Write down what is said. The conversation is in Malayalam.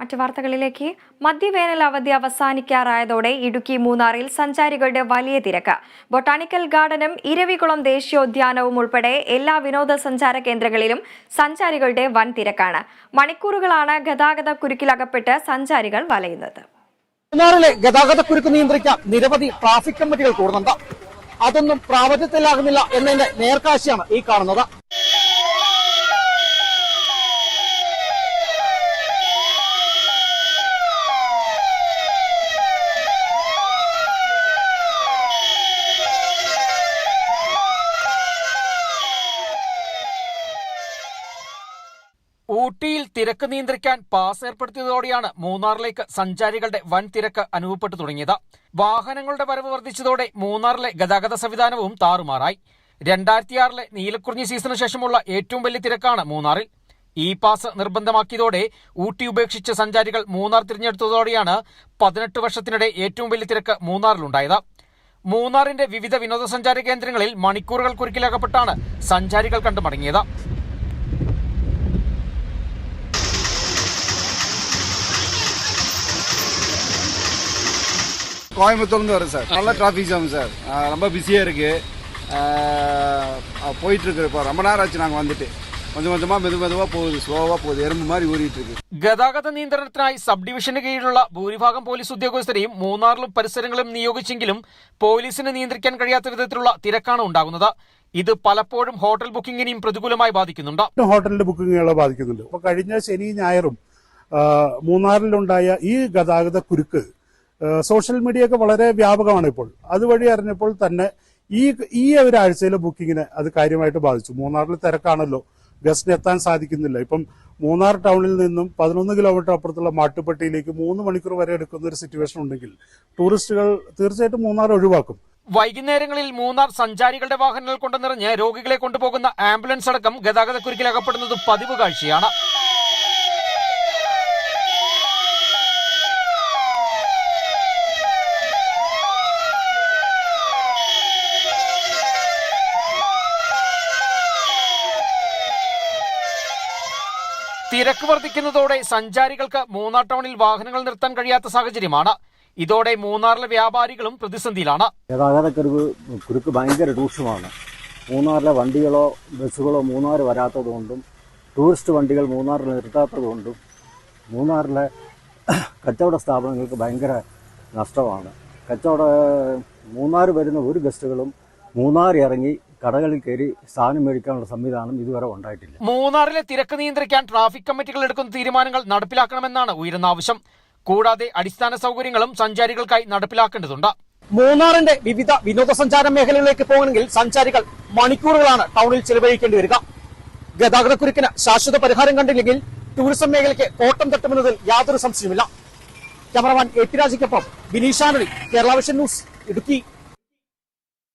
മറ്റു വാർത്തകളിലേക്ക്. മധ്യവേനൽ അവധി അവസാനിക്കാറായതോടെ ഇടുക്കി മൂന്നാറിൽ സഞ്ചാരികളുടെ വലിയ തിരക്ക്. ബൊട്ടാണിക്കൽ ഗാർഡനും ഇരവികുളം ദേശീയോദ്യാനവും ഉൾപ്പെടെ എല്ലാ വിനോദസഞ്ചാര കേന്ദ്രങ്ങളിലും സഞ്ചാരികളുടെ വൻ തിരക്കാണ് മണിക്കൂറുകളാണ് ഗതാഗത കുരുക്കിലകപ്പെട്ട് സഞ്ചാരികൾ വലയുന്നത്. മൂന്നാറിലെ ഗതാഗതക്കുരുക്ക് നിയന്ത്രിക്കാൻ നിരവധി ട്രാഫിക് കമ്മിറ്റികൾ കൂടുന്നുണ്ട്. അതൊന്നും പ്രാബല്യത്തിലാകുന്നില്ല എന്നതിന്റെ നേർക്കാശിയാണ് ഈ കാണുന്നത്. ഊട്ടിയിൽ തിരക്ക് നിയന്ത്രിക്കാൻ പാസ് ഏർപ്പെടുത്തിയതോടെയാണ് മൂന്നാറിലേക്ക് സഞ്ചാരികളുടെ വൻ തിരക്ക് അനുഭവപ്പെട്ടു തുടങ്ങിയത്. വാഹനങ്ങളുടെ വരവ് വർദ്ധിച്ചതോടെ മൂന്നാറിലെ ഗതാഗത സംവിധാനവും താറുമാറായി. രണ്ടായിരത്തിയാറിലെ നീലക്കുറിഞ്ഞി സീസണിന് ശേഷമുള്ള ഏറ്റവും വലിയ തിരക്കാണ് മൂന്നാറിൽ. ഇ പാസ് നിർബന്ധമാക്കിയതോടെ ഊട്ടി ഉപേക്ഷിച്ച് സഞ്ചാരികൾ മൂന്നാർ തിരഞ്ഞെടുത്തതോടെയാണ് പതിനെട്ട് വർഷത്തിനിടെ ഏറ്റവും വലിയ തിരക്ക് മൂന്നാറിലുണ്ടായത്. മൂന്നാറിന്റെ വിവിധ വിനോദസഞ്ചാര കേന്ദ്രങ്ങളിൽ മണിക്കൂറുകൾ കുരുക്കിലകപ്പെട്ടാണ് സഞ്ചാരികൾ കണ്ടു മടങ്ങിയത്. கோயம்புத்தூர்லேருந்து வரும் சார் நல்ல டிராஃபிக் ஜாம் சார் ஆஹ் ரொம்ப பிஸியாக இருக்கு ஆஹ் போயிட்டு இருக்கு இப்போ ரொம்ப நேரம் ஆச்சு நாங்கள் வந்துட்டு கொஞ்சம் கொஞ்சமாக மெது மெதுவாக போகுது ஸ்லோவாக போகுது எறும்பு மாதிரி ஊறிட்டு இருக்கு ഗതാഗത നിയന്ത്രണത്തിനായി സബ് ഡിവിഷന് കീഴിലുള്ള ഭൂരിഭാഗം പോലീസ് ഉദ്യോഗസ്ഥരെയും മൂന്നാറിലും പരിസരങ്ങളും നിയോഗിച്ചെങ്കിലും പോലീസിന് നിയന്ത്രിക്കാൻ കഴിയാത്ത വിധത്തിലുള്ള തിരക്കാണ് ഉണ്ടാകുന്നത് ഇത് പലപ്പോഴും ഹോട്ടൽ ബുക്കിംഗിനെയും പ്രതികൂലമായി ബാധിക്കുന്നുണ്ട് ഹോട്ടലിന്റെ ബുക്കിങ്ങുകളെ ബാധിക്കുന്നുണ്ട് അപ്പൊ കഴിഞ്ഞ ശനി ഞായറും ആ, മൂന്നാറിലുണ്ടായ ഈ ഗതാഗത കുരുക്ക് ആ, സോഷ്യൽ മീഡിയ ഒക്കെ വളരെ വ്യാപകമാണ് ഇപ്പോൾ. അതുവഴി അറിഞ്ഞപ്പോൾ തന്നെ ഈ ഈ ഒരാഴ്ചയിലെ ബുക്കിങ്ങിനെ അത് കാര്യമായിട്ട് ബാധിച്ചു. മൂന്നാറിൽ തിരക്കാണല്ലോ. ഗസ്റ്റിന് എത്താൻ സാധിക്കുന്നില്ല. ഇപ്പം മൂന്നാർ ടൗണിൽ നിന്നും പതിനൊന്ന് കിലോമീറ്റർ അപ്പുറത്തുള്ള മാട്ടുപ്പെട്ടിയിലേക്ക് മൂന്ന് മണിക്കൂർ വരെ എടുക്കുന്ന ഒരു സിറ്റുവേഷൻ ഉണ്ടെങ്കിൽ ടൂറിസ്റ്റുകൾ തീർച്ചയായിട്ടും മൂന്നാർ ഒഴിവാക്കും. വൈകുന്നേരങ്ങളിൽ മൂന്നാർ സഞ്ചാരികളുടെ വാഹനങ്ങൾ കൊണ്ട് നിറഞ്ഞ് രോഗികളെ കൊണ്ടുപോകുന്ന ആംബുലൻസ് അടക്കം ഗതാഗത കുരുക്കിൽ അകപ്പെടുന്നത് പതിവ് കാഴ്ചയാണ്. തിരക്ക് വർദ്ധിക്കുന്നതോടെ സഞ്ചാരികൾക്ക് മൂന്നാർ ടൗണിൽ വാഹനങ്ങൾ നിർത്താൻ കഴിയാത്ത സാഹചര്യമാണ്. ഇതോടെ മൂന്നാറിലെ വ്യാപാരികളും പ്രതിസന്ധിയിലാണ്. ഗതാഗതക്കുരുക്ക് കുരുക്ക് ഭയങ്കര രൂക്ഷമാണ്. മൂന്നാറിലെ വണ്ടികളോ ബസ്സുകളോ മൂന്നാർ വരാത്തതുകൊണ്ടും ടൂറിസ്റ്റ് വണ്ടികൾ മൂന്നാറിൽ നിർത്താത്തതുകൊണ്ടും മൂന്നാറിലെ കച്ചവട സ്ഥാപനങ്ങൾക്ക് ഭയങ്കര നഷ്ടമാണ്. കച്ചവട മൂന്നാർ വരുന്ന ഒരു ഗസ്റ്റുകളും മൂന്നാർ ഇറങ്ങി കടകളിൽ കയറി സാധനം മേടിക്കാനുള്ള സംവിധാനം ഇതുവരെ ഉണ്ടായിട്ടില്ല. മൂന്നാറിലെ തിരക്ക് നിയന്ത്രിക്കാൻ ട്രാഫിക് കമ്മിറ്റികൾ എടുക്കുന്ന തീരുമാനങ്ങൾ നടപ്പിലാക്കണമെന്നാണ് ഉയരുന്ന ആവശ്യം. കൂടാതെ അടിസ്ഥാന സൗകര്യങ്ങളും സഞ്ചാരികൾക്കായി നടപ്പിലാക്കേണ്ടതുണ്ട്. മൂന്നാറിന്റെ വിവിധ വിനോദസഞ്ചാര മേഖലകളിലേക്ക് പോകണമെങ്കിൽ സഞ്ചാരികൾ മണിക്കൂറുകളാണ് ടൗണിൽ ചെലവഴിക്കേണ്ടി വരിക. ഗതാഗതക്കുരുക്കിന് ശാശ്വത പരിഹാരം കണ്ടില്ലെങ്കിൽ ടൂറിസം മേഖലയ്ക്ക് കോട്ടം തട്ടുമെന്നതിൽ യാതൊരു സംശയമില്ല ക്യാമറമാൻ എ പി രാജയ്ക്കൊപ്പം ബിനീഷാനറി കേരള വിഷൻ ന്യൂസ് ഇടുക്കി.